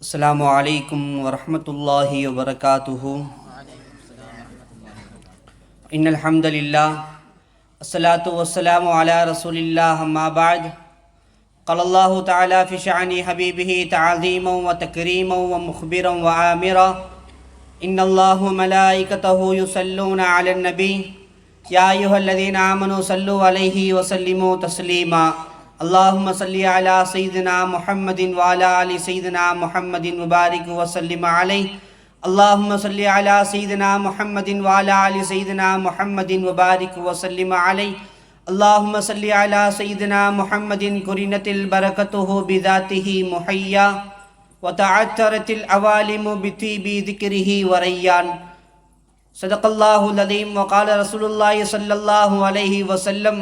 السلام عليكم ورحمة الله وبركاته. إن الحمد لله الصلاة والسلام على رسول الله أما بعد. قال الله تعالى في شأن حبيبه تعظيما وتكريما ومخبرا وآمرا. إن الله وملائكته يصلون على النبي. يا أيها الذين آمنوا صلوا عليه وسلموا تسليما. اللهم صل على سيدنا محمد وعلى آل سيدنا محمد وبارك وسلم عليه. اللهم صل على سيدنا محمد وعلى آل سيدنا محمد وبارك وسلم عليه. اللهم صل على سيدنا محمد كرنت البركته بذاته محيا وتعثرت العوالم بطيب ذكره وريان صدق الله العظيم. وقال رسول الله صلى الله عليه وسلم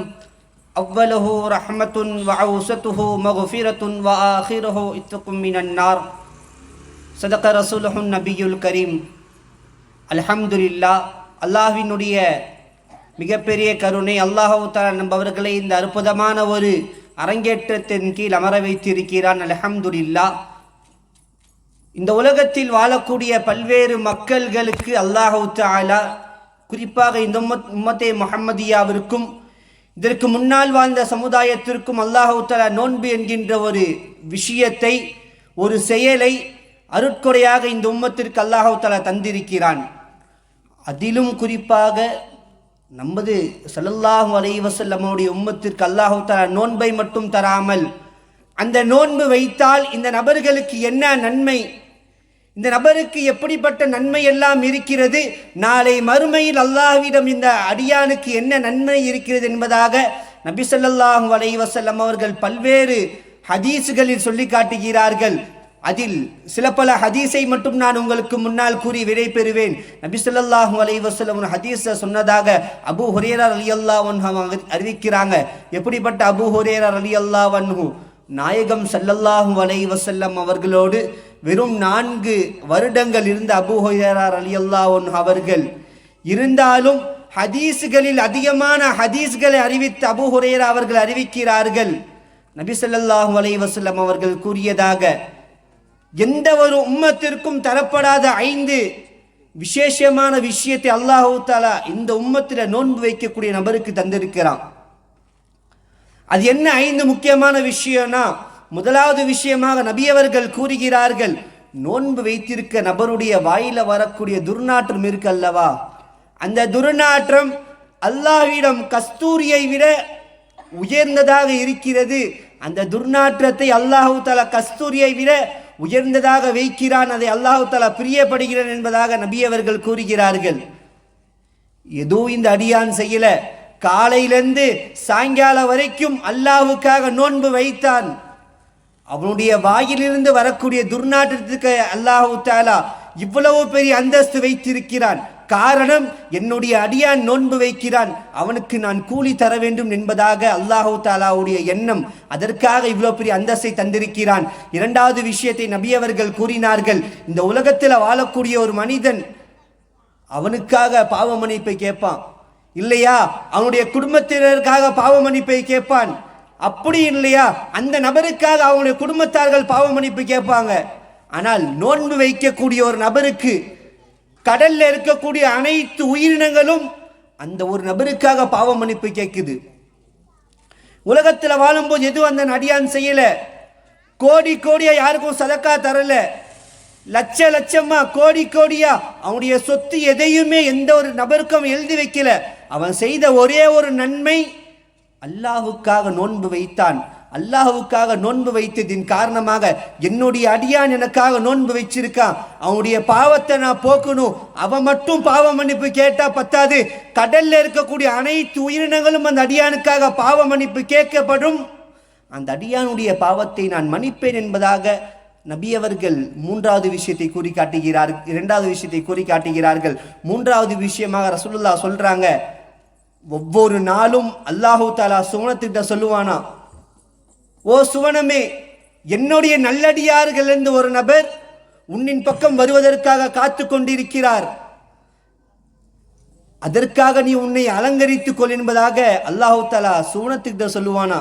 أوله رحمة وعوسته مغفرة وآخره اتق من النار صدق رسوله النبي الكريم الحمد لله அல்லாஹ்வினுடைய மிகப்பெரிய கருணை அல்லாஹு தாலா நம்பவர்களை இந்த அற்புதமான ஒரு அரங்கேற்றத்தின் கீழ் அமர வைத்திருக்கிறான் அல்ஹம்துலில்லா இந்த உலகத்தில் வாழக்கூடிய பல்வேறு மக்கள்களுக்கு அல்லாஹு தாலா குறிப்பாக இந்த உம்மத் உம்மத்தே முஹம்மதியாவிற்கும் இதற்கு முன்னால் வாழ்ந்த சமுதாயத்திற்கும் அல்லாஹு நோன்பு என்கின்ற ஒரு விஷயத்தை ஒரு செயலை அருட்கொடையாக இந்த உம்மத்திற்கு அல்லாஹு தந்திருக்கிறான். அதிலும் குறிப்பாக நமது ஸல்லல்லாஹு அலைவசல்லமுடைய உம்மத்திற்கு அல்லாஹு நோன்பை மட்டும் தராமல் அந்த நோன்பு வைத்தால் இந்த நபர்களுக்கு என்ன நன்மை இந்த நபருக்கு எப்படிப்பட்ட நன்மை எல்லாம் இருக்கிறது? நாளை மறுமையில் அல்லாஹ்விடம் இந்த அடியானுக்கு என்ன நன்மை இருக்கிறது என்பதாக நபி ஸல்லல்லாஹு அலைஹி அவர்கள் பல்வேறு ஹதீஸுகளில் சொல்லி காட்டுகிறார்கள். அதில் சில பல ஹதீஸை மட்டும் நான் உங்களுக்கு முன்னால் கூறி விடை பெறுவேன். நபி சொல்லாஹு அலைஹி ஹதீஸை சொன்னதாக அபு ஹுரேரா அலி அல்லா அறிவிக்கிறாங்க. எப்படிப்பட்ட அபு ஹுரேரா அலி அல்லா நாயகம் சல்லல்லாஹு அலைஹி வஸல்லம் அவர்களோடு வெறும் நான்கு வருடங்கள் இருந்த அபு ஹுரேரா அலி அல்லாஹன் அவர்கள் இருந்தாலும் ஹதீஸ்களில் அதிகமான ஹதீஸ்களை அறிவித்து அபு ஹுரேரா அவர்கள் அறிவிக்கிறார்கள். நபி ஸல்லல்லாஹு அவர்கள் கூறியதாக எந்த ஒரு உம்மத்திற்கும் தரப்படாத ஐந்து விசேஷமான விஷயத்தை அல்லாஹூ தாலா இந்த உம்மத்தில் நோன்பு வைக்கக்கூடிய நபருக்கு தந்திருக்கிறான். அது என்ன ஐந்து முக்கியமான விஷயம்னா முதலாவது விஷயமாக நபியவர்கள் கூறுகிறார்கள் நோன்பு வைத்திருக்க நபருடைய வாயில வரக்கூடிய துர்நாற்றம் இருக்கு அல்லவா? அந்த துர்நாற்றம் அல்லாஹ்விடம் கஸ்தூரியை விட உயர்ந்ததாக இருக்கிறது. அந்த துர்நாற்றத்தை அல்லாஹு தாலா கஸ்தூரியை விட உயர்ந்ததாக வைக்கிறான் அதை அல்லாஹு தாலா பிரியப்படுகிறான் என்பதாக நபியவர்கள் கூறுகிறார்கள். ஏதோ இந்த அடியான் செய்யல. காலையிலிருந்து சாயங்காலம் வரைக்கும் அல்லாஹுக்காக நோன்பு வைத்தான். அவனுடைய வாயிலிருந்து வரக்கூடிய துர்நாற்றத்துக்கு அல்லாஹு தாலா இவ்வளவு பெரிய அந்தஸ்து வைத்திருக்கிறான். காரணம் என்னுடைய அடியான் நோன்பு வைக்கிறான். அவனுக்கு நான் கூலி தர வேண்டும் என்பதாக அல்லாஹு தாலாவுடைய எண்ணம். அதற்காக இவ்வளோ பெரிய அந்தஸ்தை தந்திருக்கிறான். இரண்டாவது விஷயத்தை நபியவர்கள் கூறினார்கள். இந்த உலகத்தில் வாழக்கூடிய ஒரு மனிதன் அவனுக்காக பாவ மன்னிப்பை கேட்பான். இல்லையா? அவனுடைய குடும்பத்தினருக்காக பாவ மன்னிப்பை கேட்பான். அப்படி இல்லையா? அந்த நபருக்காக அவனுடைய குடும்பத்தார்கள் பாவ மன்னிப்பு கேட்பாங்க. ஆனால் நோன்பு வைக்கக்கூடிய ஒரு நபருக்கு கடல்ல இருக்கக்கூடிய அனைத்து உயிரினங்களும் அந்த ஒரு நபருக்காக பாவ மன்னிப்பு கேட்குது. உலகத்தில் வாழும்போது எதுவும் அந்த நடியான் செய்யல. கோடி கோடியா யாருக்கும் சதக்கா தரல. லட்ச லட்சமா கோடி கோடியா அவனுடைய சொத்து எதையுமே எந்த ஒரு நபருக்கும் எழுதி வைக்கல. அவன் செய்த ஒரே ஒரு நன்மை அல்லாஹுக்காக நோன்பு வைத்தான். அல்லாஹுக்காக நோன்பு வைத்ததின் காரணமாக என்னுடைய அடியான் எனக்காக நோன்பு வச்சிருக்கான். அவனுடைய பாவத்தை நான் போக்கணும். அவன் மட்டும் பாவ மன்னிப்பு கேட்டா பத்தாது. கடல்ல இருக்கக்கூடிய அனைத்து உயிரினங்களும் அந்த அடியானுக்காக பாவ மன்னிப்பு கேட்கப்படும். அந்த அடியானுடைய பாவத்தை நான் மன்னிப்பேன் என்பதாக நபியவர்கள் மூன்றாவது விஷயத்தை கூறி காட்டுகிறார் இரண்டாவது விஷயத்தை கூறி காட்டுகிறார்கள் மூன்றாவது விஷயமாக ரசூலுல்லா சொல்றாங்க ஒவ்வொரு நாளும் அல்லாஹு தாலா சுவனத்திட்ட சொல்லுவானா ஓ சுவனமே என்னுடைய நல்லடியார்கள் ஒரு நபர் உன்னின் பக்கம் வருவதற்காக காத்து கொண்டிருக்கிறார். அதற்காக நீ உன்னை அலங்கரித்துக் கொள் என்பதாக அல்லாஹு தாலா சுவனத்துக்கிட்ட சொல்லுவானா.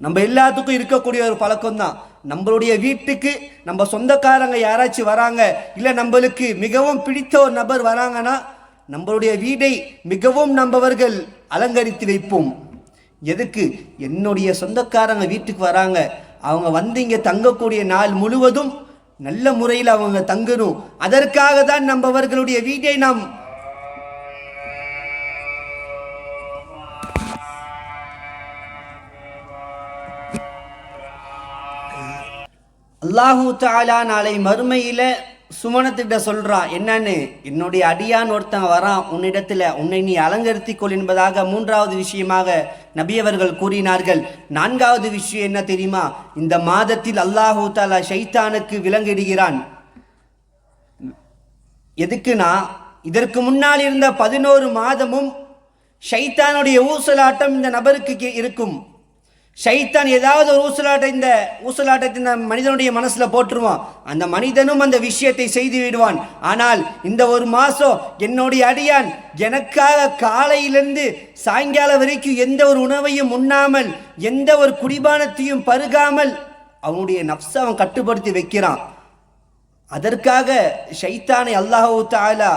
நம்ம எல்லாத்துக்கும் இருக்கக்கூடிய ஒரு பழக்கம் தான் நம்மளுடைய வீட்டுக்கு நம்ம சொந்தக்காரங்க யாராச்சும் வராங்க இல்லை நம்மளுக்கு மிகவும் பிடித்த ஒரு நபர் வராங்கன்னா நம்மளுடைய வீடை மிகவும் நம்பவர்கள் அலங்கரித்து வைப்போம். எதுக்கு? என்னுடைய சொந்தக்காரங்க வீட்டுக்கு வராங்க. அவங்க வந்து இங்கே தங்கக்கூடிய நாள் முழுவதும் நல்ல முறையில் அவங்க தங்கணும். அதற்காக தான் நம்மவர்களுடைய வீட்டை நாம் அல்லாஹூ தாலா நாளை மறுமையில் சுமணத்திட்ட சொல்கிறான் என்னன்னு? என்னுடைய அடியான் ஒருத்தன் வரான் உன்னிடத்தில் உன்னை நீ அலங்கரித்திக்கொள் என்பதாக மூன்றாவது விஷயமாக நபியவர்கள் கூறினார்கள். நான்காவது விஷயம் என்ன தெரியுமா? இந்த மாதத்தில் அல்லாஹூ தாலா ஷைத்தானுக்கு விலங்கிடுகிறான். எதுக்குன்னா இதற்கு முன்னால் இருந்த பதினோரு மாதமும் ஷைத்தானுடைய ஊசலாட்டம் இந்த நபருக்கு கே- இருக்கும். ஷைத்தான் ஏதாவது ஒரு ஊசலாட்டை இந்த ஊசலாட்டத்தை இந்த மனிதனுடைய மனசில் போட்டுருவான். அந்த மனிதனும் அந்த விஷயத்தை செய்து விடுவான். ஆனால் இந்த ஒரு மாதம் என்னுடைய அடியான் எனக்காக காலையிலிருந்து சாயங்காலம் வரைக்கும் எந்த ஒரு உணவையும் உண்ணாமல் எந்த ஒரு குடிபானத்தையும் பருகாமல் அவனுடைய நப்சை அவன் கட்டுப்படுத்தி வைக்கிறான். அதற்காக ஷைத்தானை அல்லாஹூ தாலா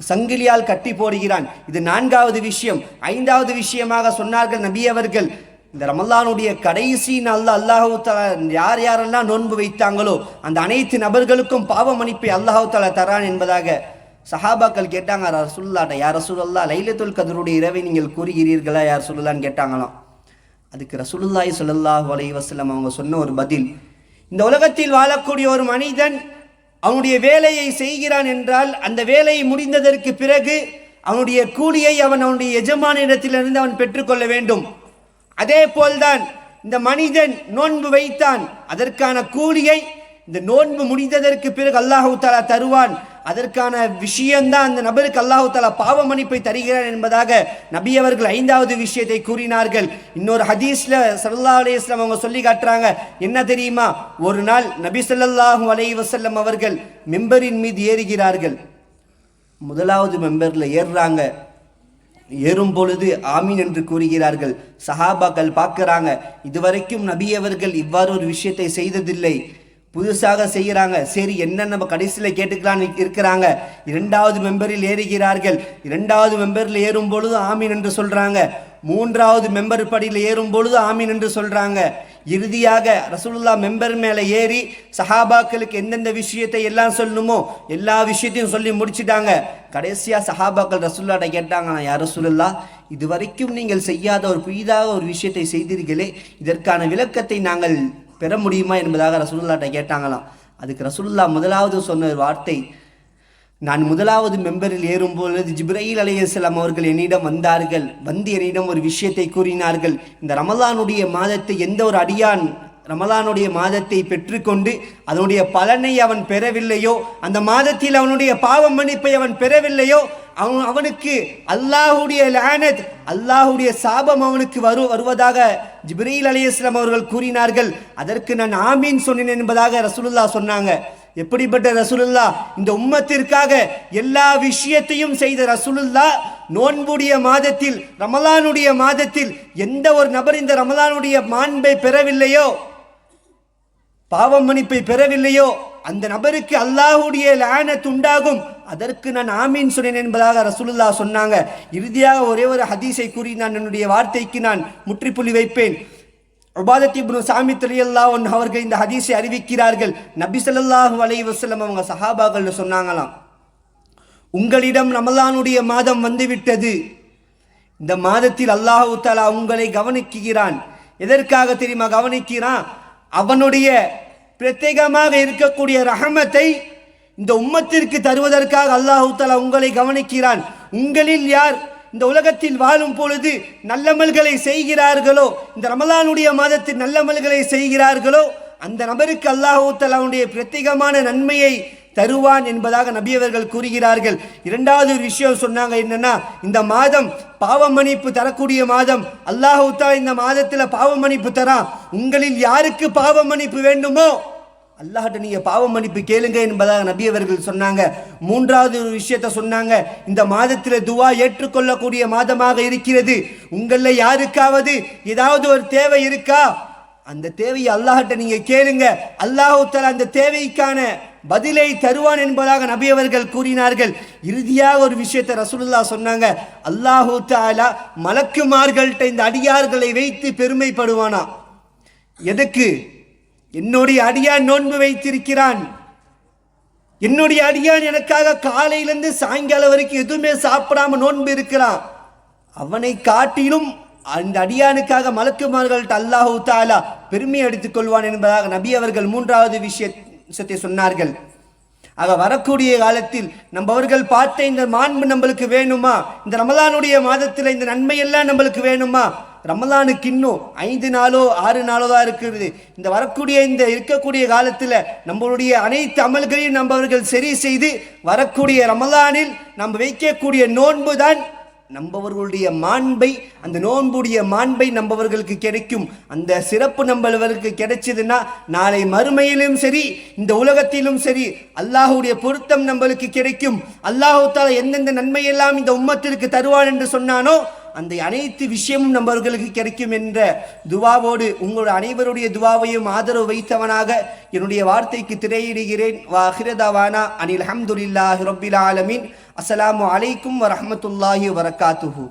சங்கிலியால் கட்டி போடுகிறான். இது நான்காவது விஷயம். ஐந்தாவது விஷயமாக சொன்னார்கள் நபி அவர்கள். இந்த ரமல்லானுடைய கடைசி நாள்ல அல்லாஹு தாலா யார் யாரெல்லாம் நோன்பு வைத்தாங்களோ அந்த அனைத்து நபர்களுக்கும் பாவ மன்னிப்பை அல்லாஹு தலா தரான் என்பதாக சஹாபாக்கள் கேட்டாங்க. ரசூல்லாட்ட யார் ரசூல்லா லைலத்துல் கதருடைய இரவை நீங்கள் கூறுகிறீர்களா? யார் சொல்லலான்னு கேட்டாங்களாம். அதுக்கு ரசூலுல்லாய் ஸல்லல்லாஹு அலைஹி அவங்க சொன்ன ஒரு பதில் இந்த உலகத்தில் வாழக்கூடிய ஒரு மனிதன் அவனுடைய வேலையை செய்கிறான் என்றால் அந்த வேலை முடிந்ததற்கு பிறகு அவனுடைய கூலியை அவன் அவனுடைய எஜமானிடத்திலிருந்து அவன் பெற்றுக்கொள்ள வேண்டும். அதே போல்தான் இந்த மனிதன் நோன்பு வைத்தான். அதற்கான கூலியை இந்த நோன்பு முடிந்ததற்கு பிறகு அல்லாஹு தாலா தருவான். அதற்கான விஷயம்தான் அந்த நபருக்கு அல்லாஹு தாலா பாவ மன்னிப்பை தருகிறான் என்பதாக நபி அவர்கள் ஐந்தாவது விஷயத்தை கூறினார்கள். இன்னொரு ஹதீஸ்ல சல்லா அலையம் அவங்க சொல்லி காட்டுறாங்க. என்ன தெரியுமா? ஒரு நாள் நபி ஸல்லல்லாஹு அலை வசல்லம் அவர்கள் மெம்பரின் மீது ஏறுகிறார்கள். முதலாவது மெம்பரில் ஏறுறாங்க. ஏறும் பொழுது ஆமீன் என்று கூறுகிறார்கள். சஹாபாக்கள் பார்க்கறாங்க. இதுவரைக்கும் நபி அவர்கள் இவ்வாறு ஒரு விஷயத்தை செய்ததில்லை. புதுசாக செய்கிறாங்க. சரி என்ன நம்ம கடைசியில் கேட்டுக்கலான்னு இருக்கிறாங்க. இரண்டாவது மெம்பரில் ஏறுகிறார்கள். இரண்டாவது மெம்பரில் ஏறும் பொழுது ஆமீன் என்று சொல்கிறாங்க மூன்றாவது மெம்பர் படியில் ஏறும் பொழுது ஆமீன் என்று சொல்கிறாங்க இறுதியாக ரசூலுல்லா மெம்பர் மேலே ஏறி சஹாபாக்களுக்கு எந்தெந்த விஷயத்தை எல்லாம் சொல்லணுமோ எல்லா விஷயத்தையும் சொல்லி முடிச்சிட்டாங்க. கடைசியாக சஹாபாக்கள் ரசூல்லாட்ட கேட்டாங்க யார் ரசூலுல்லா இதுவரைக்கும் நீங்கள் செய்யாத ஒரு புதிதாக ஒரு விஷயத்தை செய்தீர்களே இதற்கான விளக்கத்தை நாங்கள் பெற முடியுமா என்பதாக ரசூல்லாட்ட கேட்டாங்களாம். அதுக்கு ரசூல்லா முதலாவது சொன்ன ஒரு வார்த்தை நான் முதலாவது மெம்பரில் ஏறும்பொழுது ஜிப்ரயில் அலைஹிஸ்ஸலாம் அவர்கள் என்னிடம் வந்தார்கள். வந்து என்னிடம் ஒரு விஷயத்தை கூறினார்கள். இந்த ரமலானுடைய மாதத்தை எந்த ஒரு அடியான் ரமலானுடைய மாதத்தை பெற்றுக்கொண்டு அதனுடைய பலனை அவன் பெறவில்லையோ அந்த மாதத்தில் அவனுடைய பாவம் மன்னிப்பை அவன் பெறவில்லையோ அவன் அவனுக்கு அல்லாஹுடைய லானத் அல்லாஹுடைய சாபம் அவனுக்கு வரு வருவதாக ஜிப்ரீல் அலைஹிஸ்ஸலாம் அவர்கள் கூறினார்கள். அதற்கு நான் ஆமீன் சொன்னேன் என்பதாக ரசூலுல்லா சொன்னாங்க. எப்படிப்பட்ட ரசூலுல்லா இந்த உம்மத்திற்காக எல்லா விஷயத்தையும் செய்த ரசூலுல்லா நோன்புடைய மாதத்தில் ரமலானுடைய மாதத்தில் எந்த ஒரு நபர் இந்த ரமலானுடைய மாண்பை பெறவில்லையோ பாவ மன்னிப்பை பெறவில்லையோ? அந்த நபருக்கு அல்லாஹுடைய லேனத் உண்டாகும். அதற்கு நான் ஆமீன் சொன்னேன் என்பதாக ரசூலுல்லா சொன்னாங்க. இறுதியாக ஒரே ஒரு ஹதீஸை கூறி நான் என்னுடைய வார்த்தைக்கு நான் முற்றுப்புள்ளி வைப்பேன். உபாதத்தி இப்னு திரையல்லா ரலியல்லாஹு அவர்கள் இந்த ஹதீஸை அறிவிக்கிறார்கள். நபி சொல்லாஹு அலை வசலம் அவங்க சஹாபாக்கள் சொன்னாங்களாம். உங்களிடம் ரமலானுடைய மாதம் வந்துவிட்டது. இந்த மாதத்தில் அல்லாஹு தாலா உங்களை கவனிக்கிறான் எதற்காக தெரியுமா கவனிக்கிறான்? அவனுடைய பிரத்யேகமாக இருக்கக்கூடிய ரஹமத்தை இந்த உம்மத்திற்கு தருவதற்காக அல்லாஹு உங்களை கவனிக்கிறான். உங்களில் யார் இந்த உலகத்தில் வாழும் பொழுது நல்லமல்களை செய்கிறார்களோ இந்த ரமலானுடைய மாதத்தில் நல்லமல்களை செய்கிறார்களோ அந்த நபருக்கு அல்லாஹு தஆலாவுடைய பிரத்யேகமான நன்மையை தருவான் என்பதாக நபியவர்கள் கூறுகிறார்கள். இரண்டாவது ஒரு விஷயம் சொன்னாங்க என்னன்னா இந்த மாதம் பாவ மன்னிப்பு தரக்கூடிய மாதம். அல்லாஹூத்தா இந்த மாதத்தில் பாவ மன்னிப்பு தரான் உங்களில் யாருக்கு பாவ மன்னிப்பு வேண்டுமோ? அல்லாஹ்ட்ட நீங்க பாவ மன்னிப்பு கேளுங்க என்பதாக நபி அவர்கள் சொன்னாங்க. மூன்றாவது ஒரு விஷயத்த சொன்னாங்க. இந்த மாதத்துல துவா ஏற்றுக்கொள்ளக்கூடிய மாதமாக இருக்கிறது. உங்கள யாருக்காவது ஏதாவது ஒரு தேவை இருக்கா? அந்த தேவையை அல்லாஹ்ட்ட நீங்க கேளுங்க. அல்லாஹூத்தால அந்த தேவைக்கான பதிலை தருவான் என்பதாக நபி அவர்கள் கூறினார்கள். இறுதியாக ஒரு விஷயத்தை ரசூலுல்லா சொன்னாங்க. அல்லாஹூ தாலா மலக்குமார்கள்ட்ட இந்த அடியார்களை வைத்து பெருமைப்படுவானா? எதுக்கு? என்னுடைய அடியான் நோன்பு வைத்திருக்கிறான். என்னுடைய அடியான் எனக்காக காலையிலிருந்து சாயங்காலம் வரைக்கும் எதுவுமே சாப்பிடாம நோன்பு இருக்கிறான். அவனை காட்டிலும் அந்த அடியானுக்காக மலக்குமார்கள்ட்ட அல்லாஹூ தாலா பெருமை அடித்துக் கொள்வான் என்பதாக நபி அவர்கள் மூன்றாவது விஷய- விஷயத்தை சொன்னார்கள். ஆக வரக்கூடிய காலத்தில் நம்ம அவர்கள் பார்த்த இந்த மாண்பு நம்மளுக்கு வேணுமா? இந்த ரமலானுடைய மாதத்தில் இந்த நன்மையெல்லாம் நம்மளுக்கு வேணுமா? ரமலானுக்கு இன்னும் ஐந்து நாளோ ஆறு நாளோ தான் இருக்கிறது. இந்த வரக்கூடிய இந்த இருக்கக்கூடிய காலத்தில் நம்மளுடைய அனைத்து அமல்களையும் நம்பவர்கள் சரி செய்து வரக்கூடிய ரமலானில் நம்ம வைக்கக்கூடிய நோன்பு தான் நம்பவர்களுடைய மாண்பை அந்த நோன்புடைய மாண்பை நம்பவர்களுக்கு கிடைக்கும். அந்த சிறப்பு நம்பவர்களுக்கு கிடைச்சதுன்னா நாளை மறுமையிலும் சரி இந்த உலகத்திலும் சரி அல்லாஹுடைய பொருத்தம் நம்மளுக்கு கிடைக்கும். அல்லாஹு தாலா எந்தெந்த நன்மையெல்லாம் இந்த உம்மத்திற்கு தருவான் என்று சொன்னானோ அந்த அனைத்து விஷயமும் நம்பர்களுக்கு கிடைக்கும் என்ற துவாவோடு உங்கள் அனைவருடைய துவாவையும் ஆதரவு வைத்தவனாக என்னுடைய வார்த்தைக்கு திரையிடுகிறேன். வாஹிரதவானா அனில் அஹமதுல்லாஹி ரபில் ஆலமின். அஸ்லாம் அலைக்கும் வரமத்துல்லாஹி வரகாத்துஹூ